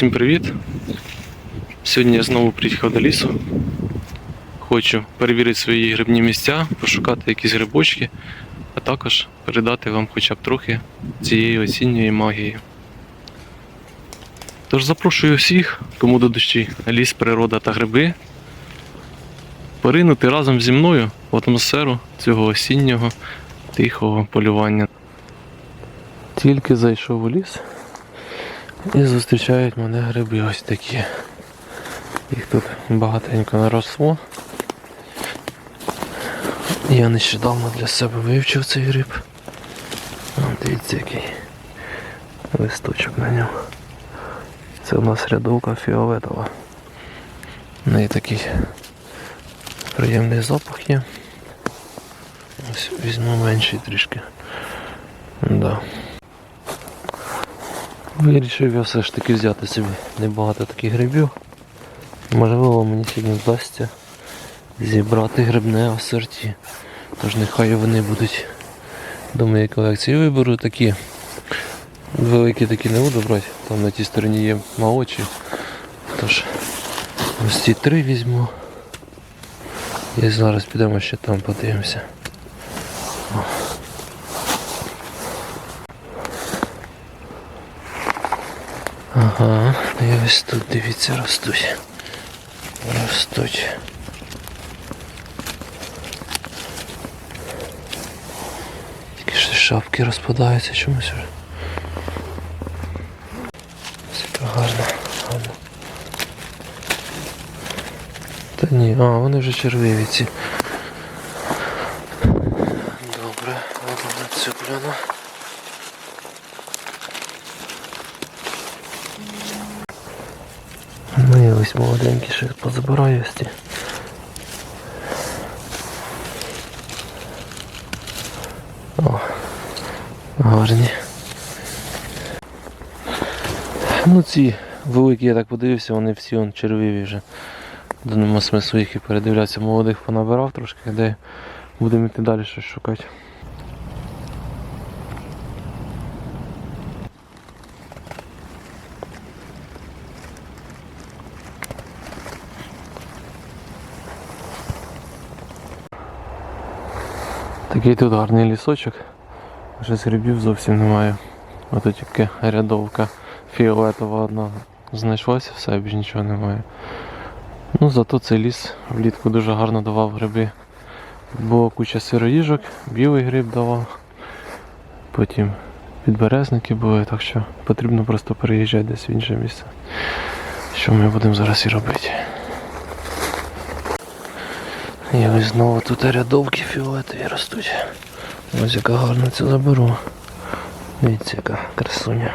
Всім привіт! Сьогодні я знову приїхав до лісу. Хочу перевірити свої грибні місця, пошукати якісь грибочки, а також передати вам хоча б трохи цієї осінньої магії. Тож запрошую всіх, кому до душі ліс, природа та гриби, поринути разом зі мною в атмосферу цього осіннього тихого полювання. Тільки зайшов у ліс. І зустрічають мене гриби ось такі. Їх тут багатенько наросло. Я нещодавно для себе вивчив цей гриб. Дивіться який листочок на ньому. Це у нас рядовка фіолетова. В неї такий приємний запах є. Ось візьму менший трішки. Да. Вирішив я все ж таки взяти собі небагато таких грибів. Можливо, мені сьогодні вдасться зібрати грибне асорті. Тож нехай вони будуть до моєї колекції. Виберу такі великі такі не буду брати, там на тій стороні є молодші. Тож ось ці три візьму. І зараз підемо ще там подивимося. Ага, і ось тут дивіться ростуть. Ростуть. Тільки що шапки розпадаються чомусь вже. Все так гарно, гарно. Та ні, а, вони вже червиві. Добре, ладно на цю гляну. Ну і ось молоденькі ще позабираю ось ці. О, гарні. Ну ці великі, я так подивився, вони всі он червиві вже. До нема смислу їх і передивлятися. Молодих понабирав трошки, де будемо йти далі щось шукати. Такий тут гарний лісочок. Вже грибів зовсім немає. А тут тільки рядовка фіолетова одна знайшлася, все, більш нічого немає. Ну зато цей ліс влітку дуже гарно давав гриби. Було куча сироїжок, білий гриб давав. Потім підберезники були, так що потрібно просто переїжджати десь в інше місце. Що ми будемо зараз і робити. І ось знову тут рядовки фіолетові ростуть. Ось яка гарна це заберу. Дивіться, яка красуня.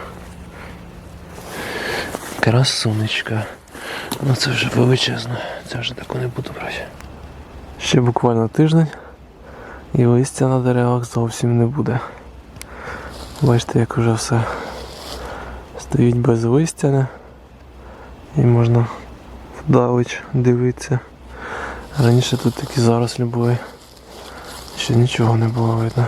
Красунечка. Ну це вже величезно. Це вже таку не буду брати. Ще буквально тиждень і листя на деревах зовсім не буде. Бачите, як вже все стоїть без листя. І можна вдалеч дивитися. Раніше тут такі зарослі були. Ще нічого не було видно.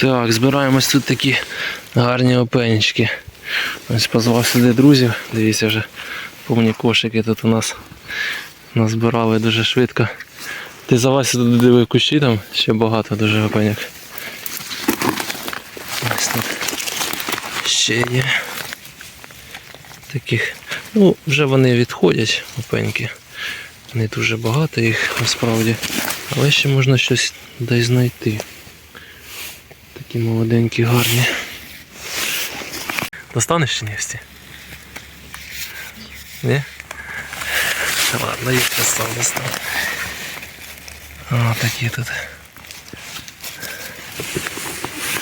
Так, збираємось тут такі гарні опенечки. Ось позвав сюди друзів. Дивіться вже повні кошики тут у нас назбирали дуже швидко. Ти залазь туди диви кущі, там ще багато дуже опеньок. Ось тут ще є таких. Ну, вже вони відходять, опеньки. Не дуже багато їх насправді. Але ще можна щось десь знайти. Такі молоденькі, гарні. Достанеш чи ні? Ладно, їх сам достану. О, такі тут.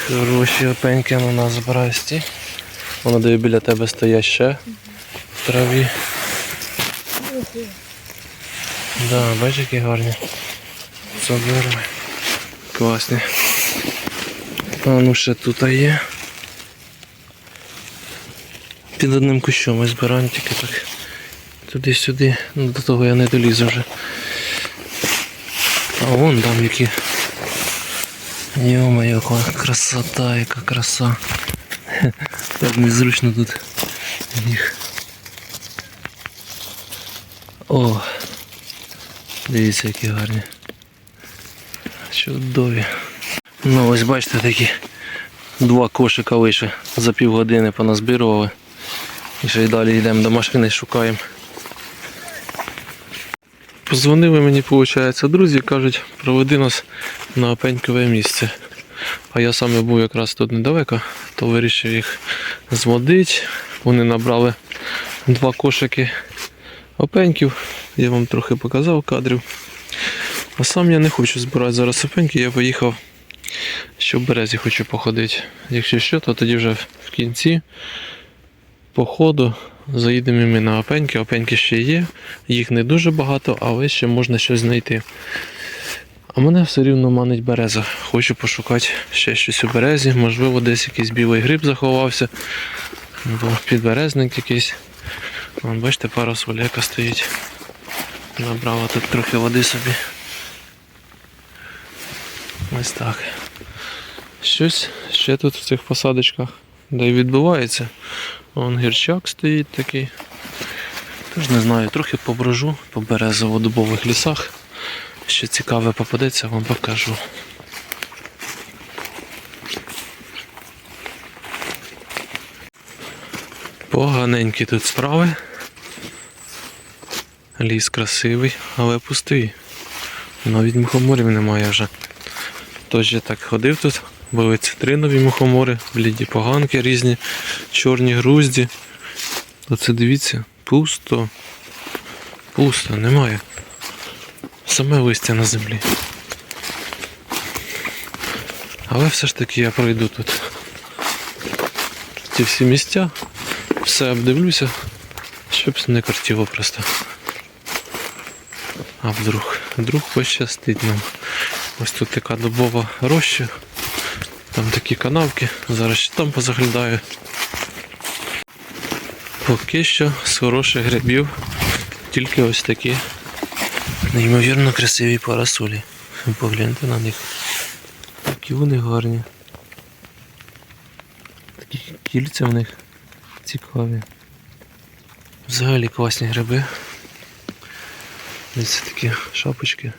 Хороші опеньки на нас збирасті. Воно де біля тебе стоять ще в траві. Да, бачиш, які гарні. Забирай. Класні. А ну ще тут є. Під одним кущом ми збираємо тільки так туди-сюди. Ну, до того я не долізу вже. Вон там які. Йо-моє, красота, яка краса. Так незручно тут їх. О! Дивіться, які гарні. Чудові. Ну ось бачите такі два кошика вийшли за півгодини поназбирували. І ще й далі йдемо до машини шукаємо. Позвонили мені, виходить, друзі, кажуть, проведи нас на опенькове місце. А я саме був якраз тут недалеко, то вирішив їх зводити. Вони набрали два кошики опеньків. Я вам трохи показав кадрів. А сам я не хочу збирати зараз опеньки, я поїхав, що в березі хочу походити. Якщо що, то тоді вже в кінці походу заїдемо ми на опеньки. Опеньки ще є, їх не дуже багато, але ще можна щось знайти. А мене все рівно манить береза. Хочу пошукати ще щось у березі. Можливо, десь якийсь білий гриб заховався. Або підберезник якийсь. Вон, бачите, парасоляка стоїть. Набрала тут трохи води собі. Ось так. Щось ще тут в цих посадочках де й відбувається. Вон гірчак стоїть такий. Тож не знаю, трохи поброжу по березово-дубових лісах. Що цікаве попадеться, вам покажу. Поганенькі тут справи. Ліс красивий, але пустий. Навіть мухоморів немає вже. Тож я так ходив тут, були цитринові мухомори, бліді поганки різні, чорні грузді. Оце дивіться, пусто. Пусто, немає. Саме листя на землі. Але все ж таки я пройду тут. Ці всі місця, все обдивлюся, щоб не картіло просто. А вдруг, вдруг пощастить нам. Ось тут така дубова роща. Там такі канавки. Зараз ще там позаглядаю. Поки що з хороших грибів. Тільки ось такі неймовірно красиві парасолі. Погляньте на них. Які вони гарні. Такі кільця в них цікаві. Взагалі класні гриби. Ось такі шапочки.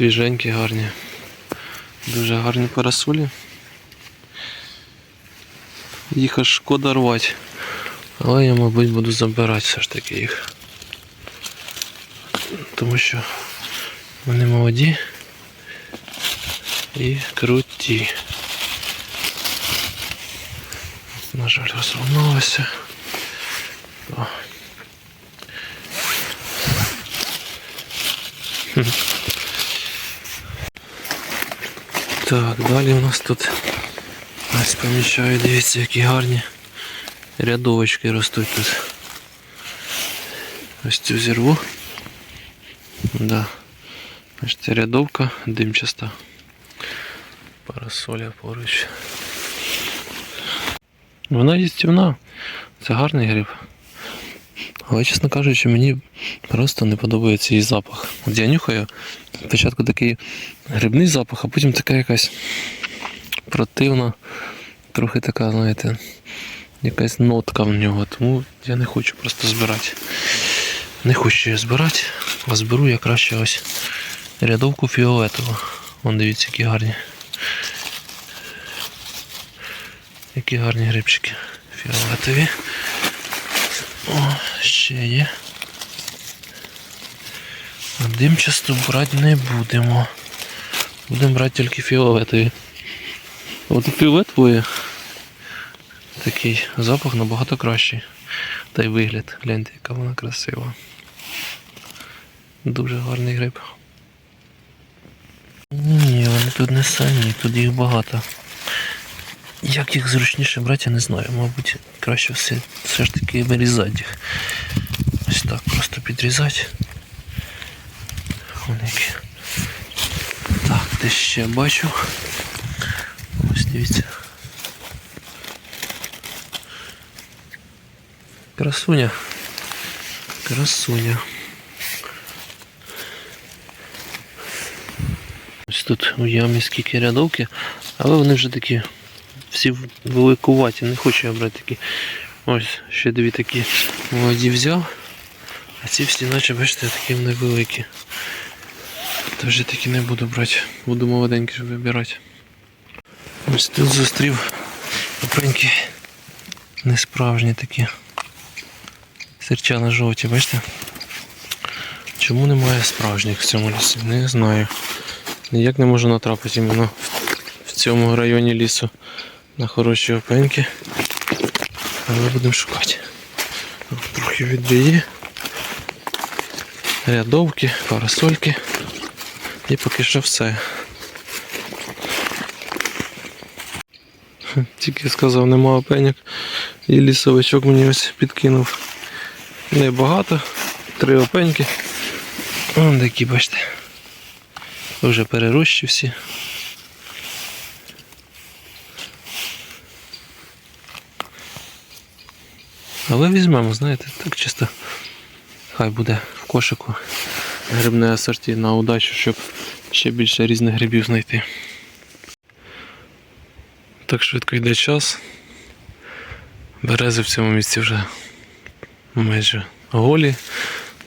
Свіженькі, гарні. Дуже гарні парасолі. Їх аж шкода рвати. Але я, мабуть, буду забирати все ж таки їх. Тому що вони молоді і круті. На жаль, розламалося. О. Хм. Так, далі у нас тут ось поміщаю, дивіться, які гарні рядовочки ростуть тут. Ось цю зірву. Да. Бачите, рядовка димчаста. Парасоля поруч. Вона їстівна. Це гарний гриб. Але, чесно кажучи, мені просто не подобається її запах. От я нюхаю, спочатку такий грибний запах, а потім така якась противна, трохи така, знаєте, якась нотка в нього. Тому я не хочу просто збирати. Не хочу її збирати, а зберу я краще ось рядовку фіолетову. Вон дивіться, які гарні. Які гарні грибчики фіолетові. О, ще є. Димчасту брати не будемо. Будемо брати тільки фіолетові. От фіолетової такий запах набагато кращий. Та й вигляд. Гляньте, яка вона красива. Дуже гарний гриб. Ні, вони тут не самі, тут їх багато. Як їх зручніше брати, я не знаю. Мабуть, краще все, все ж таки вирізати їх. Ось так просто підрізати. Вон які. Так, де ще бачу. Ось дивіться. Красуня. Красуня. Ось тут у ямі скільки рядовки, але вони вже такі всі великуваті, не хочу я брати такі. Ось ще дві такі молоді взяв. А ці всі, наче, бачите, такі вони великі. То вже такі не буду брати. Буду молоденькі вибирати. Ось тут зустрів опенькі несправжні такі. Серчано жовті, бачите? Чому немає справжніх в цьому лісі? Не знаю. Ніяк не можу натрапити іменно в цьому районі лісу на хороші опеньки. Але будемо шукати. Трохи відбії. Рядовки, парасольки. І поки що все. Тільки сказав, нема опеньок. І лісовичок мені ось підкинув. Небагато. Три опеньки. Вон такі, бачите. Вже перерощі всі. Але візьмемо, знаєте, так чисто. Хай буде в кошику грибне асорті на удачу, щоб ще більше різних грибів знайти. Так швидко йде час. Берези в цьому місці вже майже голі.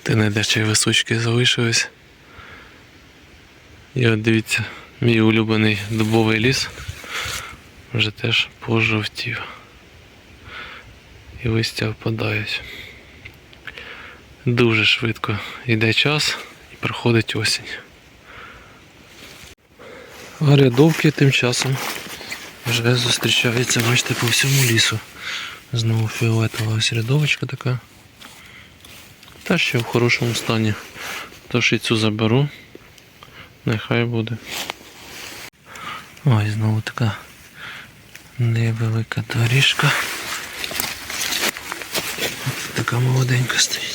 Ти й височки залишились. І от дивіться, мій улюблений дубовий ліс вже теж пожовтів. І листя впадають. Дуже швидко йде час і проходить осінь. А рядовки тим часом вже зустрічаються, бачите, по всьому лісу. Знову фіолетова ось рядовочка така. Та ще в хорошому стані. Тож і цю заберу. Нехай буде. Ось знову така невелика доріжка. Молоденька стоїть.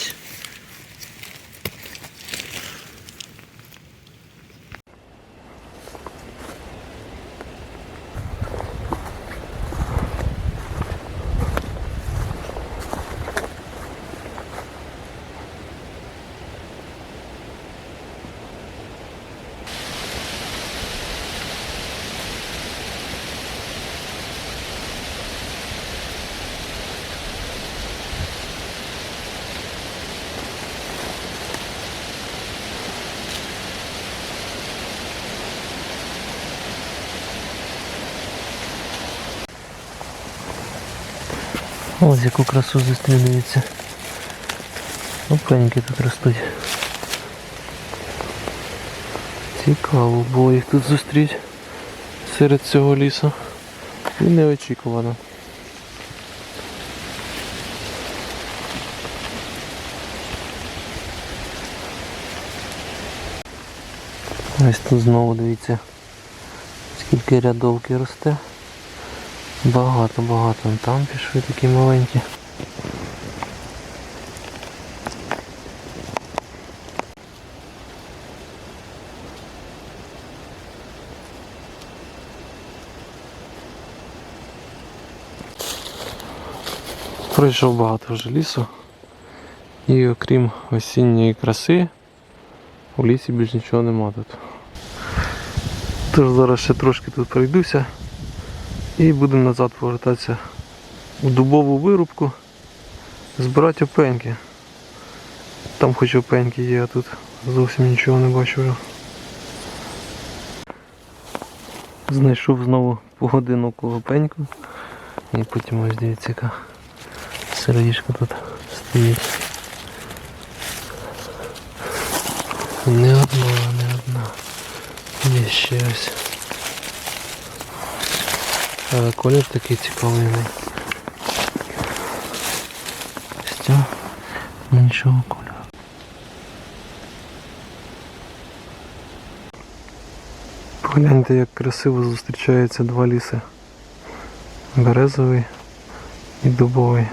Ось яку красу зустрінується. Опеньки тут ростуть. Цікаво було їх тут зустріти серед цього лісу. І неочікувано. Ось тут знову дивіться, скільки рядовки росте. Багато, багато. Там пішли такі маленькі. Пройшов багато вже лісу. І окрім осінньої краси, у лісі більш нічого нема тут. Тож зараз ще трошки тут пройдуся. І будемо назад повертатися у дубову вирубку, збирати опеньки. Там хоч опеньки є, а тут зовсім нічого не бачу вже. Знайшов знову погодинку опеньку. І потім ось дивіться, яка сироїшка тут стоїть. Не одна, не одна. Є ще ось. Але колір такий цікавий. З цього іншого кольору. Погляньте, як красиво зустрічаються два ліси. Березовий і дубовий.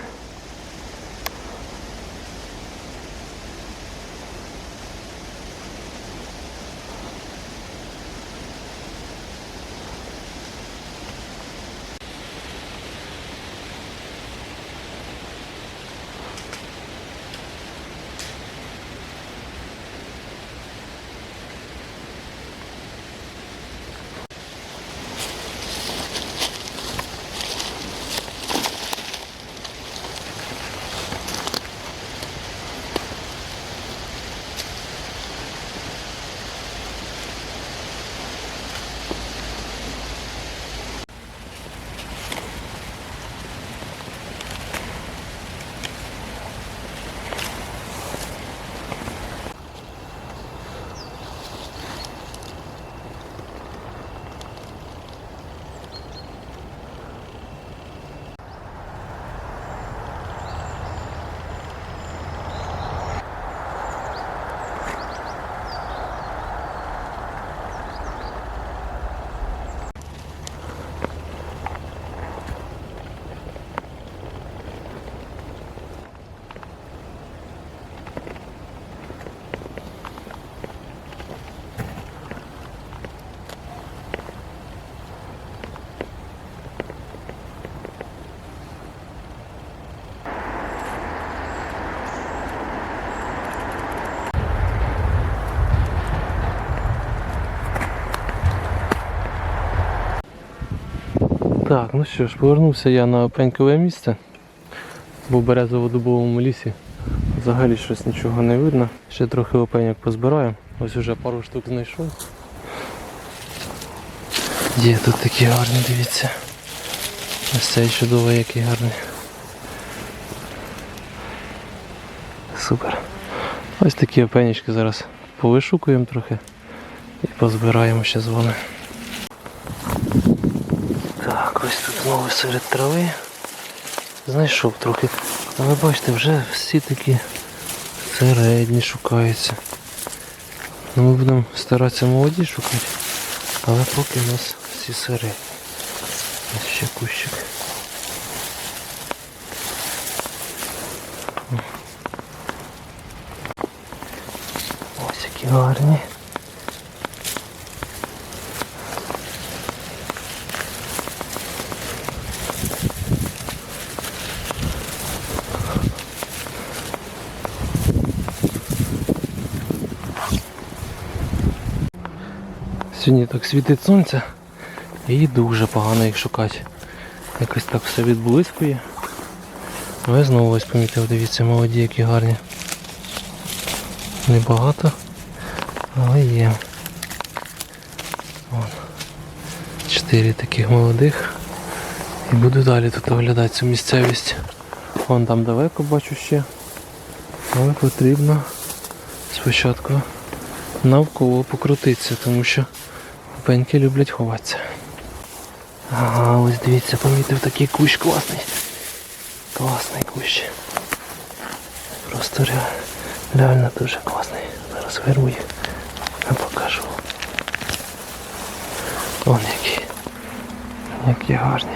Так, ну що ж, повернувся я на пенькове місце. Був в березово-дубовому лісі. Взагалі щось нічого не видно. Ще трохи опеньок позбираю. Ось уже пару штук знайшов. Є тут такі гарні, дивіться. Ось цей чудовий, який гарний. Супер. Ось такі опенічки зараз повишукуємо трохи і позбираємо ще з вами. Знову серед трави. Знайшов трохи. Але бачите, вже всі такі середні шукаються. Ну, ми будемо старатися молоді шукати, але поки у нас всі середні. Ось ще кущик. Ось які гарні. Сьогодні так світить сонце і дуже погано їх шукати. Якось так все відблискує. Але знову ось помітив, дивіться, молоді, які гарні. Небагато, але є. Вон. Чотири таких молодих. І буду далі тут оглядати цю місцевість. Вон там далеко бачу ще. Але потрібно спочатку навколо покрутитися, тому що пеньки люблять ховатися. Ага, ось дивіться, помітив такий кущ класний. Класний кущ. Просто ре- реально дуже класний. Зараз вирву їх, я покажу. Вон які. Які гарні.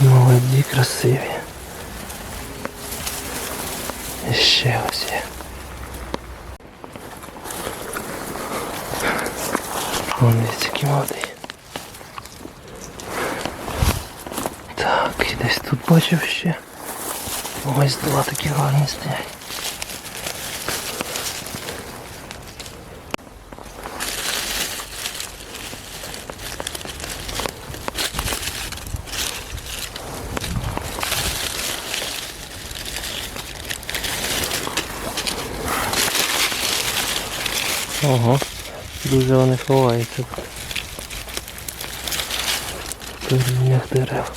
Молоді, красиві. І ще ось є. Вон дивіться, який молодий. Так, і десь тут бачив ще. Ось два такі гарні стоять. Дуже вони ховаються. В коріннях дерев.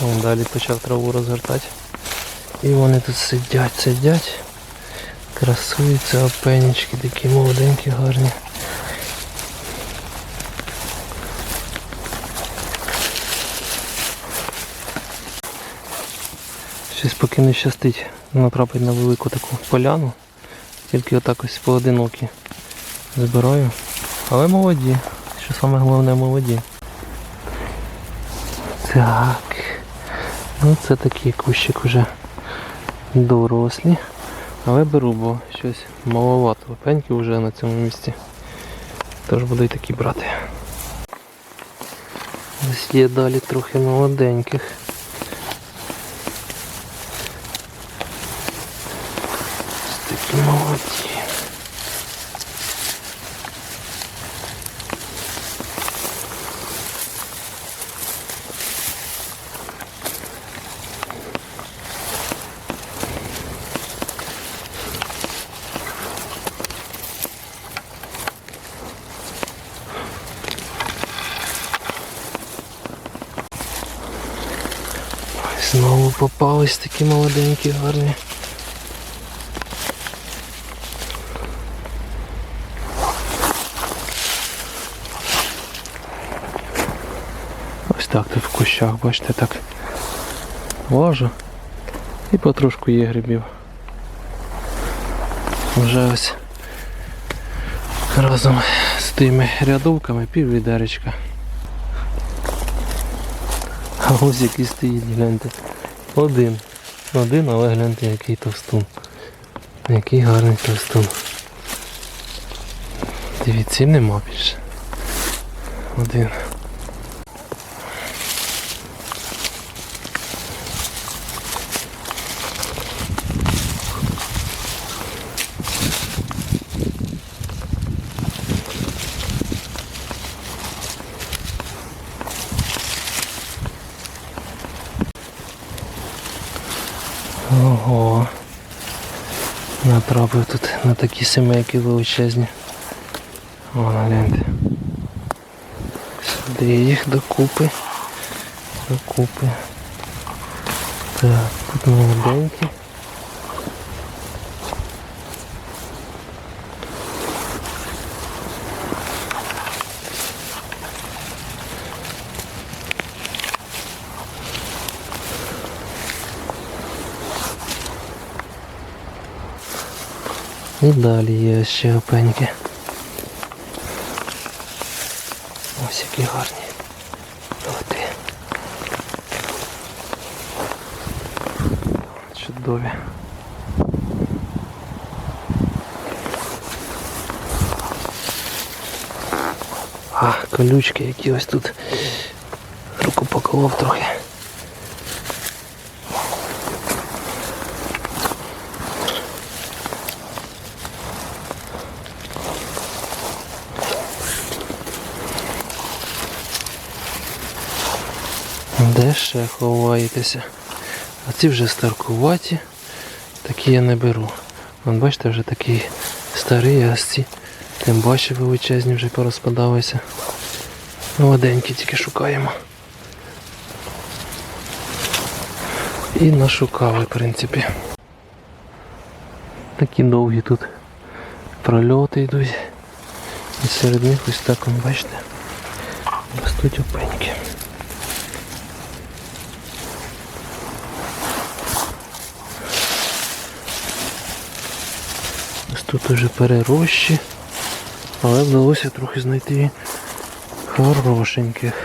Вон далі почав траву розгортати. І вони тут сидять, сидять. Красуються опенічки, такі молоденькі, гарні. Поки не щастить натрапити на велику таку поляну. Тільки отак ось поодинокі збираю. Але молоді. Що саме головне молоді. Так. Ну це такий кущик уже дорослі. Але беру, бо щось маловато пеньки вже на цьому місці. Тож буду і такі брати. Ось є далі трохи молоденьких. Ось такі молоді. Ой, Знову попались такі молоденькі, гарні. Ось так тут в кущах, бачите, так лажу і потрошку є грибів. Вже ось разом з тими рядовками пів відеречка. А ось який стоїть, гляньте. Один. Один, але гляньте, який товстун. Який гарний товстун. Дивіться, нема більше. Один. Натрапив тут на такі семейки величезні. О, гляньте. Сюди їх докупи. Докупи. Так, тут молоденькі. І далі є ще опеньки. Ось які гарні. Лоти. Чудові. А, колючки які ось тут. Руку поколов трохи. Де ще ховаєтеся? А ці вже старкуваті. Такі я не беру. Вон бачите, вже такий старий, а тим бачу величезні вже порозпадалися. Молоденькі тільки шукаємо. І нашукали, в принципі. Такі довгі тут прольоти йдуть. І серед них ось так, бачите, ростуть опеньки. Ось тут уже перерощі, але вдалося трохи знайти хорошеньких.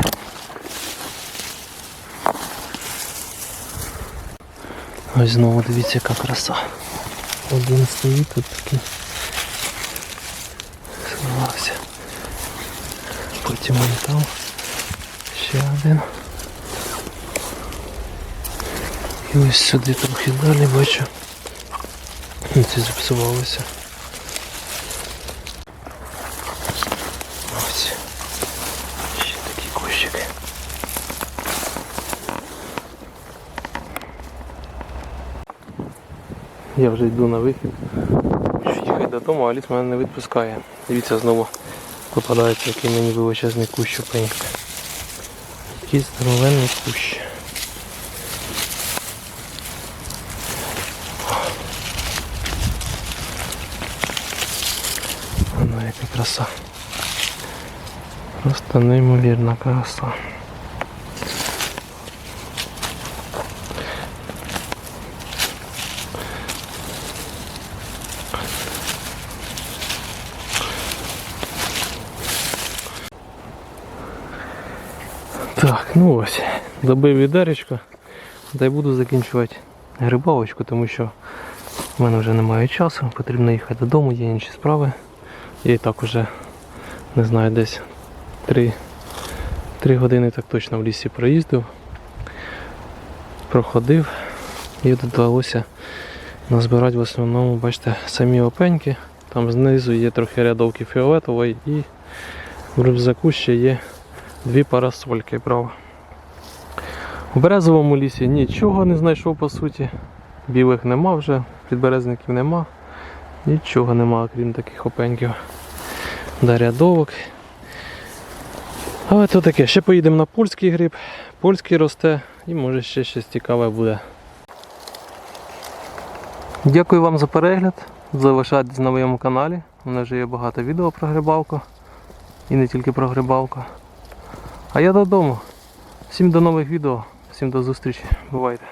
Ось знову дивіться, яка краса. Один стоїть тут такий. Сховався. Потім вон там ще один. І ось сюди трохи далі бачу. Це зіпсувалося. Ось. Ще такий кущик. Я вже йду на вихід. Їхати додому, а ліс мене не відпускає. Дивіться, знову попадається який мені величезний кущ опенька. Якийсь здоровенний кущ. Воно яка краса. Просто неймовірна краса. Так, ну ось, добив відеречко, та й буду закінчувати грибалочку, тому що в мене вже немає часу, потрібно їхати додому, є інші справи. Я і так уже, не знаю, десь 3, 3 години так точно в лісі проїздив, проходив і додалося назбирати в основному, бачите, самі опеньки. Там знизу є трохи рядовки фіолетової і в рюкзаку ще є дві парасольки брав. У березовому лісі нічого не знайшов по суті. Білих нема вже, підберезників нема. Нічого нема, крім таких опеньків. Да рядовок. Але то таке, ще поїдемо на польський гриб, польський росте і може ще щось цікаве буде. Дякую вам за перегляд. Залишайтесь на моєму каналі. У мене вже є багато відео про грибалку. І не тільки про грибалку. А я додому. Всім до нових відео, всім до зустрічі. Бувайте.